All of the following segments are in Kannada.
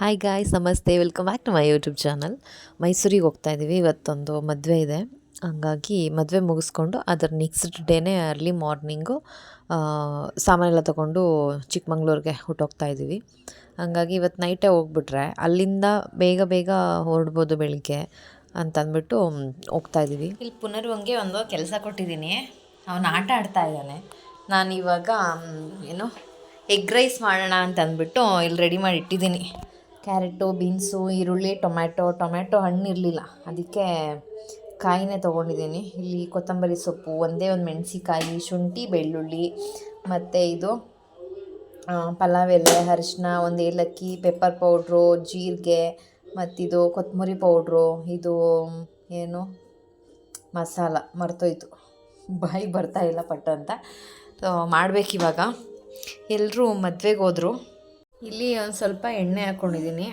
Hi guys namaste. Welcome back to my YouTube channel ಮೈಸೂರಿಗೆ ಹೋಗ್ತಾ ಇದ್ದೀವಿ ಇವತ್ತೊಂದು ಮದುವೆ ಇದೆ. ಹಂಗಾಗಿ ಮದುವೆ ಮುಗಿಸ್ಕೊಂಡು ಅದರ ನೆಕ್ಸ್ಟ್ ಡೇನೇ ಅರ್ಲಿ ಮಾರ್ನಿಂಗು ಸಾಮಾನೆಲ್ಲ ತೊಗೊಂಡು ಚಿಕ್ಕಮಂಗ್ಳೂರಿಗೆ ಹುಟ್ಟೋಗ್ತಾ ಇದ್ದೀವಿ ಹಂಗಾಗಿ ಇವತ್ತು ನೈಟೇ ಹೋಗ್ಬಿಟ್ರೆ ಅಲ್ಲಿಂದ ಬೇಗ ಬೇಗ ಹೊರಡ್ಬೋದು ಬೆಳಿಗ್ಗೆ ಅಂತಂದ್ಬಿಟ್ಟು ಹೋಗ್ತಾ ಇದ್ದೀವಿ ಇಲ್ಲಿ ಪುನರ್ವಂಗೆ ಒಂದು ಕೆಲಸ ಕೊಟ್ಟಿದ್ದೀನಿ. ಅವನು ಆಟ ಆಡ್ತಾ ಇದ್ದಾನೆ. ನಾನು ಇವಾಗ ಏನು ಎಗ್ ರೈಸ್ ಮಾಡೋಣ ಅಂತ ಅಂದ್ಬಿಟ್ಟು ಇಲ್ಲಿ ರೆಡಿ ಮಾಡಿ ಇಟ್ಟಿದ್ದೀನಿ. ಕ್ಯಾರೆಟು, ಬೀನ್ಸು, ಈರುಳ್ಳಿ, ಟೊಮ್ಯಾಟೊ ಟೊಮ್ಯಾಟೊ ಹಣ್ಣು ಇರಲಿಲ್ಲ. ಅದಕ್ಕೆ ಕಾಯಿನೇ ತೊಗೊಂಡಿದ್ದೀನಿ. ಇಲ್ಲಿ ಕೊತ್ತಂಬರಿ ಸೊಪ್ಪು, ಒಂದೇ ಒಂದು ಮೆಣಸಿಕಾಯಿ ಶುಂಠಿ, ಬೆಳ್ಳುಳ್ಳಿ ಮತ್ತು ಇದು ಪಲಾವ್ ಎಲೆ ಅರಿಶಿನ ಒಂದು ಏಲಕ್ಕಿ ಪೆಪ್ಪರ್ ಪೌಡ್ರು ಜೀರಿಗೆ ಮತ್ತಿದು ಕೊತ್ತಂಬರಿ ಪೌಡ್ರು ಇದು ಏನು, ಮಸಾಲ ಮರ್ತೋಯ್ತು. ಬಾಯಿ ಬರ್ತಾ ಇಲ್ಲ ಪಟ್ಟು ಅಂತ. ಮಾಡಬೇಕಿವಾಗ. ಎಲ್ಲರೂ ಮದುವೆಗೆ ಹೋದರು. ಇಲ್ಲಿ ಒಂದು ಸ್ವಲ್ಪ ಎಣ್ಣೆ ಹಾಕ್ಕೊಂಡಿದ್ದೀನಿ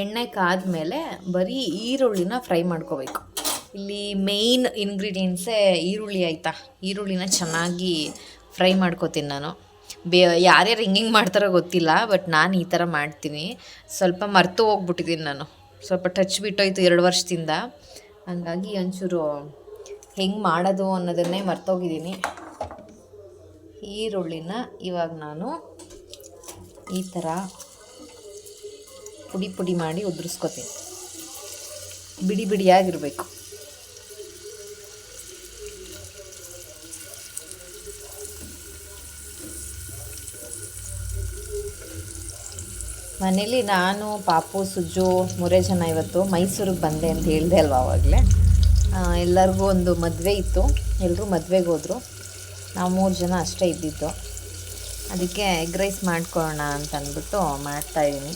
ಎಣ್ಣೆ ಕಾದ್ಮೇಲೆ ಬರೀ ಈರುಳ್ಳಿನ ಫ್ರೈ ಮಾಡ್ಕೋಬೇಕು. ಇಲ್ಲಿ ಮೇಯ್ನ್ ಇಂಗ್ರೀಡಿಯೆಂಟ್ಸೇ ಈರುಳ್ಳಿ ಆಯಿತಾ? ಈರುಳ್ಳಿನ ಚೆನ್ನಾಗಿ ಫ್ರೈ ಮಾಡ್ಕೋತೀನಿ ನಾನು. ಬೇ, ಯಾರ್ಯಾರು ಹಿಂಗಿಂಗೆ ಮಾಡ್ತಾರೋ ಗೊತ್ತಿಲ್ಲ ಬಟ್ ನಾನು ಈ ಥರ ಮಾಡ್ತೀನಿ. ಸ್ವಲ್ಪ ಮರೆತು ಹೋಗ್ಬಿಟ್ಟಿದ್ದೀನಿ ನಾನು. ಸ್ವಲ್ಪ ಟಚ್ ಬಿಟ್ಟೋಯ್ತು ಎರಡು ವರ್ಷದಿಂದ. ಹಂಗಾಗಿ ಒಂಚೂರು ಹೆಂಗೆ ಮಾಡೋದು ಅನ್ನೋದನ್ನೇ ಮರ್ತೋಗಿದ್ದೀನಿ. ಈರುಳ್ಳಿನ ಇವಾಗ ನಾನು ಈ ಥರ ಪುಡಿ ಪುಡಿ ಮಾಡಿ ಉದುರಿಸ್ಕೊತೀನಿ. ಬಿಡಿ ಬಿಡಿಯಾಗಿರಬೇಕು. ಮನೇಲಿ ನಾನು, ಪಾಪು ಸುಜ್ಜು ಮೂರೇ ಜನ ಇವತ್ತು ಮೈಸೂರಿಗೆ ಬಂದೆ ಅಂತ ಹೇಳಿದೆ ಅಲ್ವಾ ಆವಾಗಲೇ ಎಲ್ಲರಿಗೂ ಒಂದು ಮದುವೆ ಇತ್ತು. ಎಲ್ಲರೂ ಮದುವೆಗೆ ಹೋದರು. ನಾವು ಮೂರು ಜನ ಅಷ್ಟೇ ಇದ್ದಿದ್ದು. ಅದಕ್ಕೆ ಎಗ್ ರೈಸ್ ಮಾಡ್ಕೊಳ್ಳೋಣ ಅಂತ ಅಂದ್ಬಿಟ್ಟು ಮಾಡ್ತಾಯಿದ್ದೀನಿ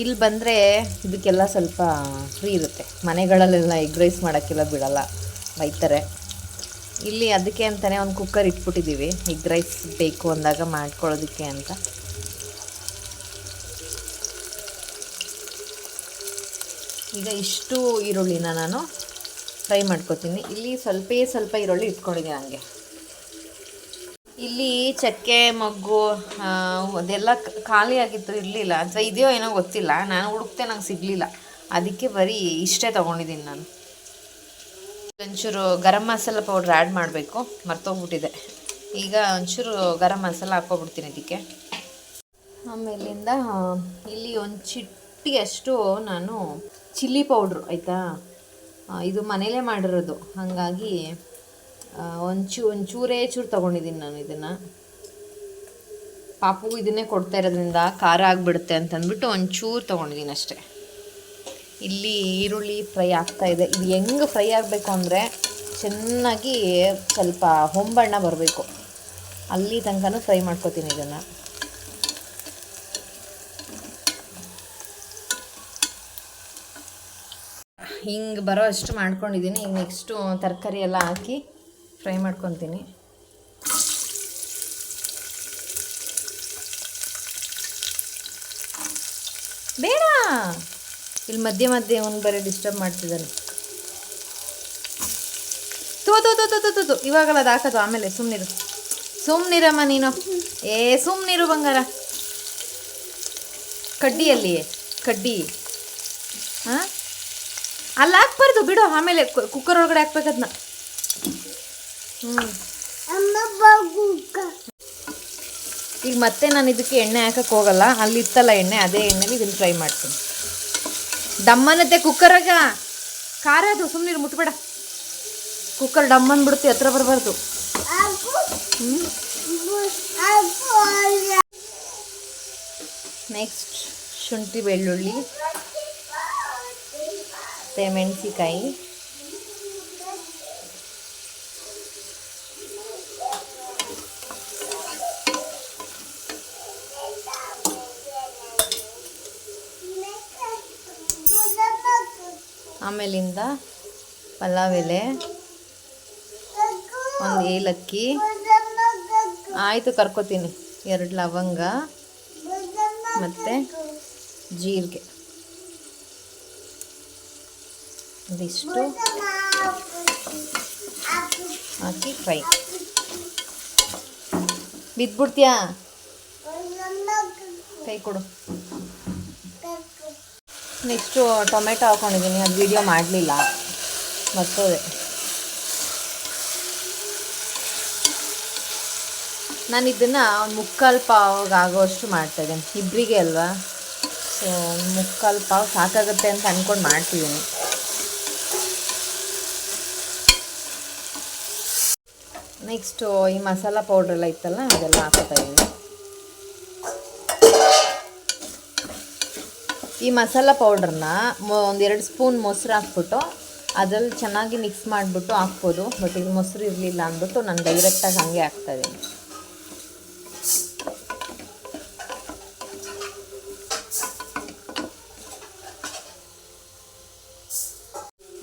ಇಲ್ಲಿ ಬಂದರೆ ಇದಕ್ಕೆಲ್ಲ ಸ್ವಲ್ಪ ಫ್ರೀ ಇರುತ್ತೆ. ಮನೆಗಳಲ್ಲೆಲ್ಲ ಎಗ್ ರೈಸ್ ಮಾಡೋಕ್ಕೆಲ್ಲ ಬಿಡೋಲ್ಲ, ಬೈತಾರೆ. ಇಲ್ಲಿ ಅದಕ್ಕೆ ಅಂತಲೇ ಒಂದು ಕುಕ್ಕರ್ ಇಟ್ಬಿಟ್ಟಿದ್ದೀವಿ ಎಗ್ ರೈಸ್ ಬೇಕು ಅಂದಾಗ ಮಾಡ್ಕೊಳ್ಳೋದಕ್ಕೆ ಅಂತ. ಈಗ ಇಷ್ಟು ಈರುಳ್ಳಿನ ನಾನು ಫ್ರೈ ಮಾಡ್ಕೊತೀನಿ. ಇಲ್ಲಿ ಸ್ವಲ್ಪೇ ಸ್ವಲ್ಪ ಈರುಳ್ಳಿ ಇಟ್ಕೊಂಡಿದ್ದೀನಿ ನನಗೆ ಇಲ್ಲಿ ಚಕ್ಕೆ, ಮಗ್ಗು ಅದೆಲ್ಲ ಖಾಲಿ ಆಗಿತ್ತು ಇರಲಿಲ್ಲ. ಅಥವಾ ಇದೆಯೋ ಏನೋ ಗೊತ್ತಿಲ್ಲ. ನಾನು ಹುಡುಕ್ತೆ ನಂಗೆ ಸಿಗಲಿಲ್ಲ. ಅದಕ್ಕೆ ಬರೀ ಇಷ್ಟೇ ತೊಗೊಂಡಿದ್ದೀನಿ ನಾನು. ಒಂಚೂರು ಗರಂ ಮಸಾಲ ಪೌಡ್ರ್ ಆ್ಯಡ್ ಮಾಡಬೇಕು. ಮರ್ತೋಗ್ಬಿಟ್ಟಿದೆ. ಈಗ ಒಂಚೂರು ಗರಂ ಮಸಾಲ ಹಾಕ್ಕೊಬಿಡ್ತೀನಿ ಇದಕ್ಕೆ. ಆಮೇಲಿಂದ ಇಲ್ಲಿ ಒಂದು ಚಿಟ್ಟಿಗೆಷ್ಟು ನಾನು ಚಿಲ್ಲಿ ಪೌಡ್ರು, ಆಯಿತಾ? ಇದು ಮನೇಲೇ ಮಾಡಿರೋದು. ಹಾಗಾಗಿ ಒಂಚೂ, ಒಂಚೂರೇ ಚೂರು ತೊಗೊಂಡಿದ್ದೀನಿ ನಾನು ಇದನ್ನು. ಪಾಪು ಇದನ್ನೇ ಕೊಡ್ತಾ ಇರೋದ್ರಿಂದ ಖಾರ ಆಗಿಬಿಡುತ್ತೆ ಅಂತಂದ್ಬಿಟ್ಟು ಒಂಚೂರು ತೊಗೊಂಡಿದ್ದೀನಿ ಅಷ್ಟೇ. ಇಲ್ಲಿ ಈರುಳ್ಳಿ ಫ್ರೈ ಆಗ್ತಾ ಇದೆ. ಇದು ಹೆಂಗೆ ಫ್ರೈ ಆಗಬೇಕು ಅಂದರೆ ಚೆನ್ನಾಗಿ ಸ್ವಲ್ಪ ಹೊಂಬಣ್ಣ ಬರಬೇಕು. ಅಲ್ಲಿ ತನಕನೂ ಫ್ರೈ ಮಾಡ್ಕೊತೀನಿ ಇದನ್ನು. ಹಿಂಗೆ ಬರೋ ಅಷ್ಟು ಮಾಡ್ಕೊಂಡಿದ್ದೀನಿ. ಈಗ ನೆಕ್ಸ್ಟು ತರಕಾರಿ ಎಲ್ಲ ಹಾಕಿ ಫ್ರೈ ಮಾಡ್ಕೊತೀನಿ. ಬೇಡ! ಇಲ್ಲಿ ಮಧ್ಯೆ ಮಧ್ಯೆ ಒಂದು ಬರೀ ಡಿಸ್ಟರ್ಬ್ ಮಾಡ್ತಿದ್ದಾನೆ. ತೋ ತೋ ತೋ ತೋ ತೋ ತೋ, ತೋ. ಇವಾಗಲ್ಲ ಅದು ಹಾಕೋದು ಆಮೇಲೆ ಸುಮ್ಮನಿರು ಸುಮ್ಮನಿರಮ್ಮ ನೀನು. ಏ ಸುಮ್ಮನಿರು ಬಂಗಾರ. ಕಡ್ಡಿಯಲ್ಲಿ ಕಡ್ಡಿ. ಹಾಂ ಅಲ್ಲಿ, ಹಾಕ್ಬಾರ್ದು, ಬಿಡು. ಆಮೇಲೆ ಕುಕ್ಕರ್ ಒಳಗಡೆ ಹಾಕ್ಬೇಕದ್ನ ಹ್ಞೂ ಈಗ ಮತ್ತೆ ನಾನು ಇದಕ್ಕೆ ಎಣ್ಣೆ ಹಾಕಕ್ಕೆ ಹೋಗಲ್ಲ. ಅಲ್ಲಿ ಇತ್ತಲ್ಲ ಎಣ್ಣೆ, ಅದೇ ಎಣ್ಣೆಲಿ ಇದನ್ನು ಫ್ರೈ ಮಾಡ್ತೀನಿ. ದಮ್ಮನತ್ತೆ ಕುಕ್ಕರಾಗ ಖಾರ ಅದು ಸುಮ್ಮನೆ ಮುಟ್ಬೇಡ. ಕುಕ್ಕರ್ ಡಮ್ ಅಂದ್ಬಿಡುತ್ತೆ ಹತ್ರ ಬರಬಾರ್ದು. ನೆಕ್ಸ್ಟ್ ಶುಂಠಿ ಬೆಳ್ಳುಳ್ಳಿ. ಮತ್ತು ಮೆಣಸಿಕಾಯಿ ಆಮೇಲಿಂದ ಪಲಾವ್ ಎಲೆ ಒಂದು ಏಲಕ್ಕಿ. ಆಯಿತು ಕರ್ಕೋತೀನಿ. ಎರಡು ಲವಂಗ ಮತ್ತು ಜೀರಿಗೆ. ಇದಿಷ್ಟು ಹಾಕಿ ಫ್ರೈ ಬಿದ್ಬಿಡ್ತೀಯಾ ಕೈ ಕೊಡು ನೆಕ್ಸ್ಟು ಟೊಮೆಟೊ ಹಾಕೊಂಡಿದ್ದೀನಿ ಅದು ವೀಡಿಯೋ ಮಾಡಲಿಲ್ಲ ಮರ್ತೋದೆ ನಾನು ಇದನ್ನು ಒಂದು ಮುಕ್ಕಾಲು ಪಾವ್ ಆಗೋಷ್ಟು ಮಾಡ್ತಾಯಿದ್ದೀನಿ ಇಬ್ಬರಿಗೆ ಅಲ್ವಾ ಸೊ ಮುಕ್ಕಾಲು ಪಾವ್ ಸಾಕಾಗುತ್ತೆ ಅಂತ ಅಂದ್ಕೊಂಡು ಮಾಡ್ತಿದ್ದೀನಿ ನೆಕ್ಸ್ಟು ಈ ಮಸಾಲ ಪೌಡ್ರೆಲ್ಲ ಇತ್ತಲ್ಲ, ಅದೆಲ್ಲ ಹಾಕ್ತಾ ಇದ್ದೀನಿ ಈ ಮಸಾಲ ಪೌಡ್ರನ್ನ ಒಂದೆರಡು ಸ್ಪೂನ್ ಮೊಸರು ಹಾಕ್ಬಿಟ್ಟು, ಅದ್ರಲ್ಲಿ ಚೆನ್ನಾಗಿ ಮಿಕ್ಸ್ ಮಾಡಿಬಿಟ್ಟು ಹಾಕ್ಬೋದು. ಬಟ್ ಇಲ್ಲಿ ಮೊಸರು ಇರಲಿಲ್ಲ ಅಂದ್ಬಿಟ್ಟು ನಾನು ಡೈರೆಕ್ಟಾಗಿ ಹಾಗೆ ಹಾಕ್ತಾಯಿದ್ದೀನಿ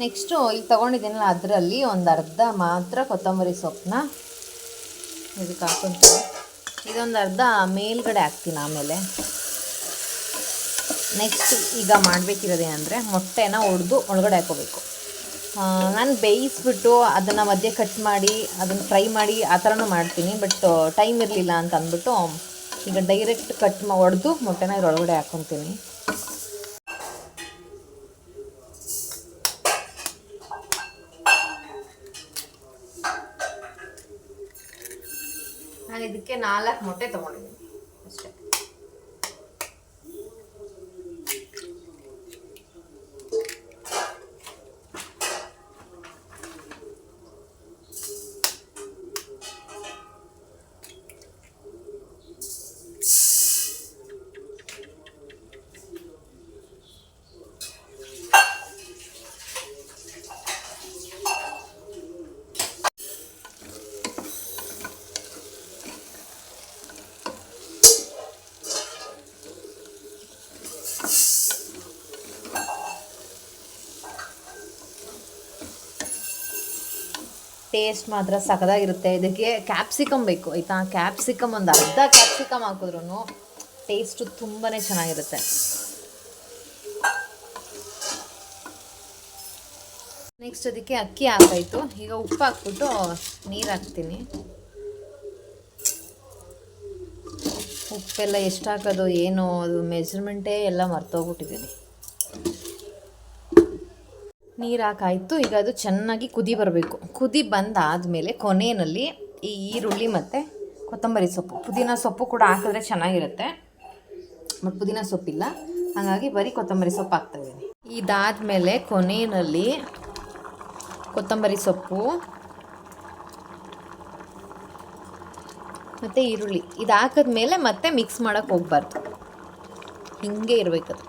ನೆಕ್ಸ್ಟು ಇಲ್ಲಿ ತೊಗೊಂಡಿದ್ದೀನಲ್ಲ, ಅದರಲ್ಲಿ ಒಂದು ಅರ್ಧ ಮಾತ್ರ ಕೊತ್ತಂಬರಿ ಸೊಪ್ಪನ್ನ ಇದಕ್ಕೆ ಹಾಕ್ಕೊಂತೀನಿ. ಇದೊಂದು ಅರ್ಧ ಮೇಲ್ಗಡೆ ಹಾಕ್ತೀನಿ ಆಮೇಲೆ. ನೆಕ್ಸ್ಟ್ ಈಗ ಮಾಡಬೇಕಿರೋದೇನೆಂದರೆ ಮೊಟ್ಟೆನ ಒಡೆದು ಒಳಗಡೆ ಹಾಕೋಬೇಕು ನಾನು ಬೇಯಿಸ್ಬಿಟ್ಟು ಅದನ್ನು ಮಧ್ಯೆ ಕಟ್ ಮಾಡಿ, ಅದನ್ನು ಫ್ರೈ ಮಾಡಿ ಆ ಥರನೂ ಮಾಡ್ತೀನಿ ಬಟ್ ಟೈಮ್ ಇರಲಿಲ್ಲ ಅಂತ ಅಂದ್ಬಿಟ್ಟು ಈಗ ಡೈರೆಕ್ಟ್ ಕಟ್ ಮಾ, ಒಡೆದು ಮೊಟ್ಟೆನ ಇದ್ರೊಳಗಡೆ ಹಾಕ್ಕೊತೀನಿ. ನಾಲ್ಕು ಮೊಟ್ಟೆ ತೊಗೊಂಡಿದ್ದೀನಿ ಟೇಸ್ಟ್ ಮಾತ್ರ ಸಖದಾಗಿರುತ್ತೆ. ಇದಕ್ಕೆ ಕ್ಯಾಪ್ಸಿಕಮ್ ಬೇಕು, ಆಯಿತಾ? ಕ್ಯಾಪ್ಸಿಕಮ್ ಒಂದು ಅರ್ಧ ಕ್ಯಾಪ್ಸಿಕಮ್ ಹಾಕಿದ್ರು ಟೇಸ್ಟು ತುಂಬಾ ಚೆನ್ನಾಗಿರುತ್ತೆ. ನೆಕ್ಸ್ಟ್ ಅದಕ್ಕೆ ಅಕ್ಕಿ ಹಾಕಾಯಿತು. ಈಗ ಉಪ್ಪು ಹಾಕ್ಬಿಟ್ಟು ನೀರು ಹಾಕ್ತೀನಿ. ಉಪ್ಪೆಲ್ಲ ಎಷ್ಟು ಹಾಕೋದು, ಏನು, ಅದು ಮೆಜರ್ಮೆಂಟೇ ಎಲ್ಲ ಮರ್ತೋಗ್ಬಿಟ್ಟಿದ್ದೀನಿ ನೀರು ಹಾಕಾಯಿತು ಈಗ ಅದು ಚೆನ್ನಾಗಿ ಕುದಿ ಬರಬೇಕು. ಕುದಿ ಬಂದಾದಮೇಲೆ ಕೊನೆಯಲ್ಲಿ ಈ ಈರುಳ್ಳಿ ಮತ್ತು ಕೊತ್ತಂಬರಿ ಸೊಪ್ಪು. ಪುದೀನ ಸೊಪ್ಪು ಕೂಡ ಹಾಕಿದ್ರೆ ಚೆನ್ನಾಗಿರುತ್ತೆ. ಮತ್ತು ಪುದೀನ ಸೊಪ್ಪಿಲ್ಲ. ಹಾಗಾಗಿ ಬರೀ ಕೊತ್ತಂಬರಿ ಸೊಪ್ಪು ಹಾಕ್ತಾಯಿದ್ದೀನಿ ಇದಾದಮೇಲೆ ಕೊನೆಯಲ್ಲಿ ಕೊತ್ತಂಬರಿ ಸೊಪ್ಪು, ಮತ್ತು ಈರುಳ್ಳಿ. ಇದು ಹಾಕಿದ್ಮೇಲೆ ಮತ್ತೆ ಮಿಕ್ಸ್ ಮಾಡೋಕ್ಕೆ ಹೋಗ್ಬಾರ್ದು. ಹಿಂಗೆ ಇರಬೇಕದು.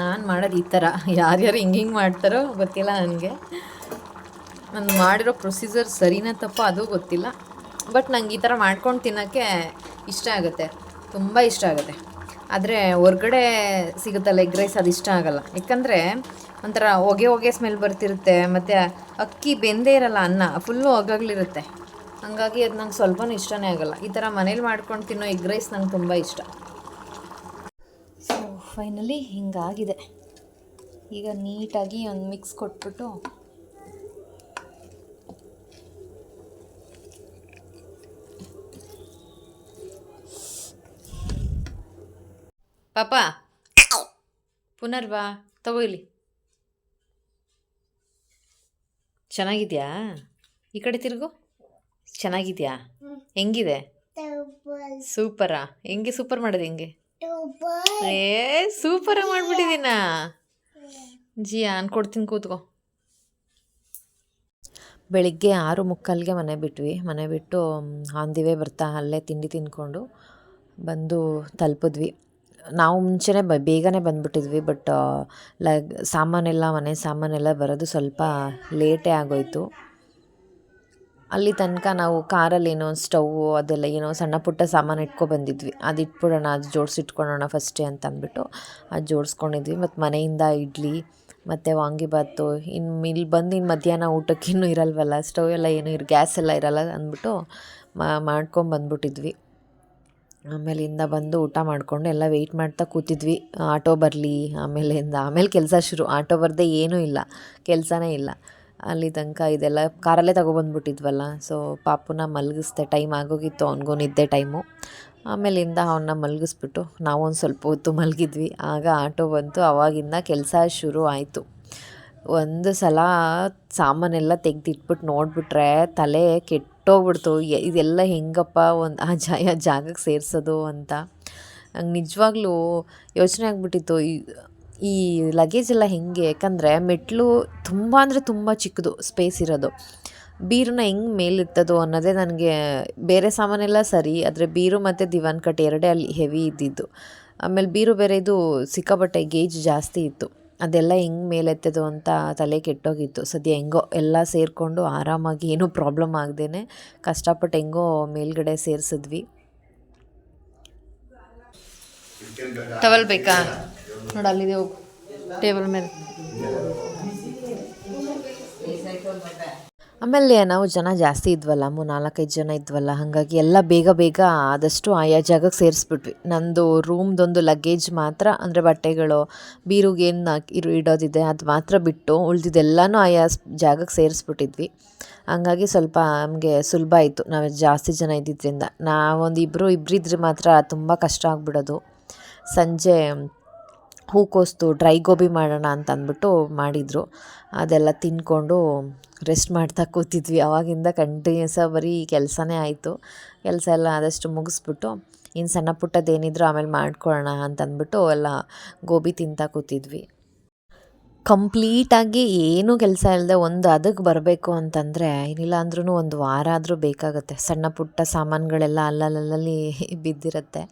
ನಾನು ಮಾಡೋದು ಈ ಥರ ಯಾರ್ಯಾರು ಹಿಂಗೆ ಹಿಂಗೆ ಮಾಡ್ತಾರೋ ಗೊತ್ತಿಲ್ಲ ನನಗೆ. ನಾನು ಮಾಡಿರೋ ಪ್ರೊಸೀಜರ್ ಸರಿನಾ ತಪ್ಪ ಅದು ಗೊತ್ತಿಲ್ಲ. ಬಟ್ ನಂಗೆ ಈ ಥರ ಮಾಡ್ಕೊಂಡು ತಿನ್ನೋಕ್ಕೆ ಇಷ್ಟ ಆಗುತ್ತೆ. ತುಂಬ ಇಷ್ಟ ಆಗುತ್ತೆ. ಆದರೆ ಹೊರ್ಗಡೆ ಸಿಗುತ್ತಲ್ಲ ಎಗ್ ರೈಸ್ ಅದು ಇಷ್ಟ ಆಗಲ್ಲ. ಯಾಕಂದರೆ ಒಂಥರ ಹೊಗೆ ಹೊಗೆ ಸ್ಮೆಲ್ ಬರ್ತಿರುತ್ತೆ, ಮತ್ತು ಅಕ್ಕಿ ಬೆಂದೇ ಇರಲ್ಲ ಅನ್ನ ಫುಲ್ಲು ಒಗಾಗ್ಲಿರುತ್ತೆ ಹಾಗಾಗಿ ಅದು ನಂಗೆ ಸ್ವಲ್ಪನೂ ಇಷ್ಟನೇ ಆಗಲ್ಲ. ಈ ಥರ ಮನೇಲಿ ಮಾಡ್ಕೊಂಡು ತಿನ್ನೋ ಎಗ್ ರೈಸ್ ನಂಗೆ ತುಂಬ ಇಷ್ಟ. ಫೈನಲಿ ಹಿಂಗಾಗಿದೆ. ಈಗ ನೀಟಾಗಿ ಒಂದು ಮಿಕ್ಸ್ ಕೊಟ್ಬಿಟ್ಟು ಪಾಪ ಪುನರ್ವಾ ತಗೋ ಇಲ್ಲಿ. ಚೆನ್ನಾಗಿದ್ಯಾ? ಈ ಕಡೆ ತಿರುಗು. ಚೆನ್ನಾಗಿದ್ಯಾ? ಹೆಂಗಿದೆ? ಸೂಪರಾ? ಹೆಂಗೆ ಸೂಪರ್ ಮಾಡೋದು ಹೆಂಗೆ? ಏ ಸೂಪರ್ ಮಾಡ್ಬಿಟ್ಟಿದೀನ. ಜಿ ಅನ್ಕೊಡ್ತೀನಿ ಕೂತ್ಕೋ. ಬೆಳಿಗ್ಗೆ ಆರು ಮುಕ್ಕಾಲಿಗೆ ಮನೆ ಬಿಟ್ವಿ. ಮನೆ ಬಿಟ್ಟು ದಿ ಬರ್ತಾ, ಅಲ್ಲೇ ತಿಂಡಿ ತಿಂದ್ಕೊಂಡು ಬಂದು ತಲುಪಿದ್ವಿ. ನಾವು ಮುಂಚೆನೇ ಬ, ಬೇಗನೆ ಬಂದುಬಿಟ್ಟಿದ್ವಿ, ಬಟ್ ಲೈಕ್ ಸಾಮಾನೆಲ್ಲ, ಮನೆ ಸಾಮಾನೆಲ್ಲ ಬರೋದು ಸ್ವಲ್ಪ ಲೇಟೇ ಆಗೋಯಿತು. ಅಲ್ಲಿ ತನಕ ನಾವು ಕಾರಲ್ಲಿ ಏನೋ ಸ್ಟವ್ವು ಅದೆಲ್ಲ ಏನೋ ಸಣ್ಣ ಪುಟ್ಟ ಸಾಮಾನು ಇಟ್ಕೊ ಬಂದಿದ್ವಿ ಅದು ಇಟ್ಬಿಡೋಣ, ಅದು ಜೋಡಿಸಿಟ್ಕೊಳ್ಳೋಣ ಫಸ್ಟೇ ಅಂತ ಅಂದ್ಬಿಟ್ಟು ಅದು ಜೋಡಿಸ್ಕೊಂಡಿದ್ವಿ. ಮತ್ತು ಮನೆಯಿಂದ ಇಡ್ಲಿ, ಮತ್ತು ವಾಂಗಿಬಾತು ಇನ್ನು ಇಲ್ಲಿ ಬಂದು ಇನ್ನು ಮಧ್ಯಾಹ್ನ ಊಟಕ್ಕೆ ಇನ್ನೂ ಇರಲ್ವಲ್ಲ, ಸ್ಟವ್ ಎಲ್ಲ ಏನೂ ಇರ್ ಗ್ಯಾಸ್ ಎಲ್ಲ ಇರಲ್ಲ ಅಂದ್ಬಿಟ್ಟು ಮಾಡ್ಕೊಂಬಂದ್ಬಿಟ್ಟಿದ್ವಿ. ಆಮೇಲಿಂದ ಬಂದು ಊಟ ಮಾಡಿಕೊಂಡು ಎಲ್ಲ ವೆಯ್ಟ್ ಮಾಡ್ತಾ ಕೂತಿದ್ವಿ. ಆಟೋ ಬರಲಿ, ಆಮೇಲಿಂದ, ಆಮೇಲೆ ಕೆಲಸ ಶುರು. ಆಟೋ ಬರದೆ ಏನೂ ಇಲ್ಲ, ಕೆಲಸನೇ ಇಲ್ಲ. ಅಲ್ಲಿ ತನಕ ಇದೆಲ್ಲ ಕಾರಲ್ಲೇ ತಗೊಬಂದ್ಬಿಟ್ಟಿದ್ವಲ್ಲ ಸೊ ಪಾಪುನ ಮಲಗಿಸ್ದೆ ಟೈಮ್ ಆಗೋಗಿತ್ತು, ಅವ್ನಿಗೂ ನಿದ್ದೆ ಟೈಮು ಆಮೇಲಿಂದ ಅವನ್ನ ಮಲಗಿಸ್ಬಿಟ್ಟು ನಾವೊಂದು ಸ್ವಲ್ಪ ಹೊತ್ತು ಮಲಗಿದ್ವಿ. ಆಗ ಆಟೋ ಬಂತು ಆವಾಗಿಂದ ಕೆಲಸ ಶುರು ಆಯಿತು. ಒಂದು ಸಲ ಸಾಮಾನೆಲ್ಲ ತೆಗೆದಿಟ್ಬಿಟ್ಟು ನೋಡಿಬಿಟ್ರೆ ತಲೆ ಕೆಟ್ಟೋಗ್ಬಿಡ್ತು. ಇದೆಲ್ಲ ಹೆಂಗಪ್ಪ ಒಂದು ಆ ಜಾಯ ಜಾಗಕ್ಕೆ ಸೇರಿಸೋದು ಅಂತ. ನಂಗೆ ನಿಜವಾಗ್ಲೂ ಯೋಚನೆ ಆಗಿಬಿಟ್ಟಿತ್ತು. ಈ ಲಗೇಜ್ ಎಲ್ಲ ಹೆಂಗೆ? ಯಾಕಂದರೆ ಮೆಟ್ಲು ತುಂಬ ಅಂದರೆ ತುಂಬ ಚಿಕ್ಕದು ಸ್ಪೇಸ್ ಇರೋದು. ಬೀರನ್ನ ಹೆಂಗೆ ಮೇಲಿರ್ತದೋ ಅನ್ನೋದೇ ನನಗೆ ಬೇರೆ ಸಾಮಾನೆಲ್ಲ ಸರಿ, ಆದರೆ ಬೀರು ಮತ್ತು ದಿವಾನ್ ಕಟ್ ಎರಡೇ ಅಲ್ಲಿ ಹೆವಿ ಇದ್ದಿದ್ದು. ಆಮೇಲೆ ಬೀರು ಬೇರೆ ಇದು ಸಿಕ್ಕಾಪಟ್ಟೆ ಗೇಜ್ ಜಾಸ್ತಿ ಇತ್ತು. ಅದೆಲ್ಲ ಹೆಂಗೆ ಮೇಲೆತ್ತದು ಅಂತ ತಲೆ ಕೆಟ್ಟೋಗಿತ್ತು. ಸದ್ಯ ಹೆಂಗೋ ಎಲ್ಲ ಸೇರಿಕೊಂಡು ಆರಾಮಾಗಿ ಏನೂ ಪ್ರಾಬ್ಲಮ್ ಆಗದೇ ಕಷ್ಟಪಟ್ಟು ಹೆಂಗೋ ಮೇಲ್ಗಡೆ ಸೇರಿಸಿದ್ವಿ. ತಗೊಳ್ಬೇಕಾ ಬೇಕಾ? ನೋಡು, ಅಲ್ಲಿದೆ, ಹೋಗು. ಟೇಬಲ್ ಮೇಲೆ. ಆಮೇಲೆ ನಾವು ಜನ ಜಾಸ್ತಿ ಇದ್ವಲ್ಲ, ಮೂರು ನಾಲ್ಕೈದು ಜನ ಇದ್ವಲ್ಲ, ಹಾಗಾಗಿ ಎಲ್ಲ ಬೇಗ ಬೇಗ ಆದಷ್ಟು ಆಯಾ ಜಾಗಕ್ಕೆ ಸೇರಿಸ್ಬಿಟ್ವಿ. ನಂದು ರೂಮ್ದೊಂದು ಲಗೇಜ್ ಮಾತ್ರ, ಅಂದರೆ ಬಟ್ಟೆಗಳು ಬೀರುಗೇನು ಇರು ಇಡೋದಿದೆ, ಅದು ಮಾತ್ರ ಬಿಟ್ಟು ಉಳಿದಿದ್ದೆಲ್ಲಾನು ಆಯಾ ಜಾಗಕ್ಕೆ ಸೇರಿಸ್ಬಿಟ್ಟಿದ್ವಿ. ಹಂಗಾಗಿ ಸ್ವಲ್ಪ ನಮಗೆ ಸುಲಭ ಆಯಿತು, ನಾವು ಜಾಸ್ತಿ ಜನ ಇದ್ದಿದ್ದರಿಂದ ನಾವೊಂದು ಇಬ್ಬರು ಇಬ್ಬರಿದ್ರೆ ಮಾತ್ರ ತುಂಬ ಕಷ್ಟ ಆಗ್ಬಿಡೋದು. ಸಂಜೆ ಹೂಕೋಸ್ತು ಡ್ರೈ ಗೋಬಿ ಮಾಡೋಣ ಅಂತ ಅಂದ್ಬಿಟ್ಟು ಮಾಡಿದರು. ಅದೆಲ್ಲ ತಿಂದ್ಕೊಂಡು ರೆಸ್ಟ್ ಮಾಡ್ತಾ ಕೂತಿದ್ವಿ. ಅವಾಗಿಂದ ಕಂಟಿನ್ಯೂಸ ಬರೀ ಕೆಲಸನೇ ಆಯಿತು. ಕೆಲಸ ಎಲ್ಲ ಆದಷ್ಟು ಮುಗಿಸ್ಬಿಟ್ಟು ಇನ್ನು ಸಣ್ಣ ಪುಟ್ಟದ್ದೇನಿದ್ರು ಆಮೇಲೆ ಮಾಡ್ಕೊಳ್ಳೋಣ ಅಂತ ಅಂದ್ಬಿಟ್ಟು ಎಲ್ಲ ಗೋಬಿ ತಿಂತಾ ಕೂತಿದ್ವಿ. ಕಂಪ್ಲೀಟಾಗಿ ಏನೂ ಕೆಲಸ ಇಲ್ಲದೆ ಒಂದು ಅದಕ್ಕೆ ಬರಬೇಕು ಅಂತಂದರೆ ಏನಿಲ್ಲ ಅಂದ್ರೂ ಒಂದು ವಾರ ಆದರೂ ಬೇಕಾಗುತ್ತೆ. ಸಣ್ಣ ಪುಟ್ಟ ಸಾಮಾನುಗಳೆಲ್ಲ ಅಲ್ಲಲ್ಲಲ್ಲಿ ಬಿದ್ದಿರುತ್ತೆ.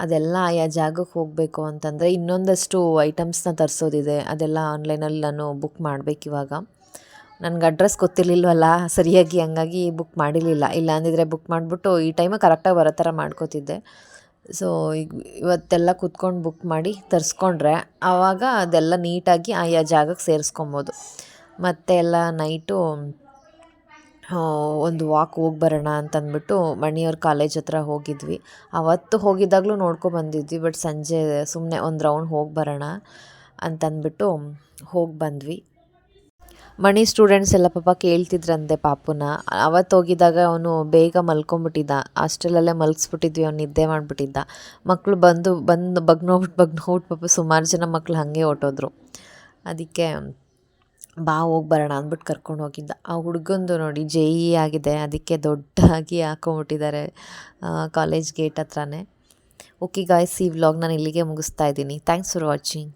ಅದೆಲ್ಲ ಆಯಾ ಜಾಗಕ್ಕೆ ಹೋಗಬೇಕು ಅಂತಂದರೆ ಇನ್ನೊಂದಷ್ಟು ಐಟಮ್ಸ್ನ ತರಿಸೋದಿದೆ. ಅದೆಲ್ಲ ಆನ್ಲೈನಲ್ಲಿ ನಾನು ಬುಕ್ ಮಾಡಬೇಕು ಇವಾಗ. ನನಗೆ ಅಡ್ರೆಸ್ ಗೊತ್ತಿರಲಿಲ್ವಲ್ಲ? ಸರಿಯಾಗಿ ಹಂಗಾಗಿ ಬುಕ್ ಮಾಡಿರಲಿಲ್ಲ. ಇಲ್ಲ ಅಂದಿದ್ರೆ ಬುಕ್ ಮಾಡಿಬಿಟ್ಟು ಈ ಟೈಮಿಗೆ ಕರೆಕ್ಟಾಗಿ ಬರೋ ಥರ ಮಾಡ್ಕೋತಿದ್ದೆ. ಸೊ ಇವತ್ತೆಲ್ಲ ಕೂತ್ಕೊಂಡು ಬುಕ್ ಮಾಡಿ ತರಿಸ್ಕೊಂಡ್ರೆ ಆವಾಗ ಅದೆಲ್ಲ ನೀಟಾಗಿ ಆಯಾ ಜಾಗಕ್ಕೆ ಸೇರಿಸ್ಕೊಬೋದು. ಮತ್ತೆ ಎಲ್ಲ ನೈಟು ಒಂದು ವಾಕ್ ಹೋಗಿ ಬರೋಣ ಅಂತಂದ್ಬಿಟ್ಟು ಮಣಿಯವ್ರ ಕಾಲೇಜ್ ಹತ್ರ ಹೋಗಿದ್ವಿ. ಅವತ್ತು ಹೋಗಿದ್ದಾಗಲೂ ನೋಡ್ಕೊ ಬಂದಿದ್ವಿ ಬಟ್ ಸಂಜೆ ಸುಮ್ಮನೆ ಒಂದು ರೌಂಡ್ ಹೋಗಿ ಬರೋಣ ಅಂತಂದ್ಬಿಟ್ಟು ಹೋಗಿ ಬಂದ್ವಿ. ಮಣಿ ಸ್ಟೂಡೆಂಟ್ಸ್ ಎಲ್ಲ ಪಾಪ ಕೇಳ್ತಿದ್ರಂತೆ ಪಾಪುನ. ಅವತ್ತು ಹೋಗಿದ್ದಾಗ ಅವನು ಬೇಗ ಮಲ್ಕೊಂಬಿಟ್ಟಿದ್ದ ಹಾಸ್ಟೆಲಲ್ಲೇ ಮಲಗಿಸ್ಬಿಟ್ಟಿದ್ವಿ ಅವ್ನು ನಿದ್ದೆ ಮಾಡಿಬಿಟ್ಟಿದ್ದ. ಮಕ್ಕಳು ಬಂದು ಬಂದು ಬಗ್ನೋಗ್ಬಿಟ್ಟು ಬಗ್ನೋಗ್ಬಿಟ್ಟು ಪಾಪ ಸುಮಾರು ಜನ ಮಕ್ಕಳು ಹಾಗೆ ಹೊಟ್ಟೋದ್ರು ಅದಕ್ಕೆ ಬಾ, ಹೋಗಿ ಬರೋಣ ಅಂದ್ಬಿಟ್ಟು ಕರ್ಕೊಂಡು ಹೋಗಿದ್ದ. ಆ ಹುಡುಗಂದು ನೋಡಿ ಜೆ ಇ ಆಗಿದೆ. ಅದಕ್ಕೆ ದೊಡ್ಡಾಗಿ ಹಾಕೊಂಬಿಟ್ಟಿದ್ದಾರೆ ಕಾಲೇಜ್ ಗೇಟ್ ಹತ್ರನೇ. ಓಕೆ ಗಾಯ್ಸ್ ಈ ವ್ಲಾಗ್ ನಾನು ಇಲ್ಲಿಗೆ ಮುಗಿಸ್ತಾ ಇದ್ದೀನಿ. Thanks for watching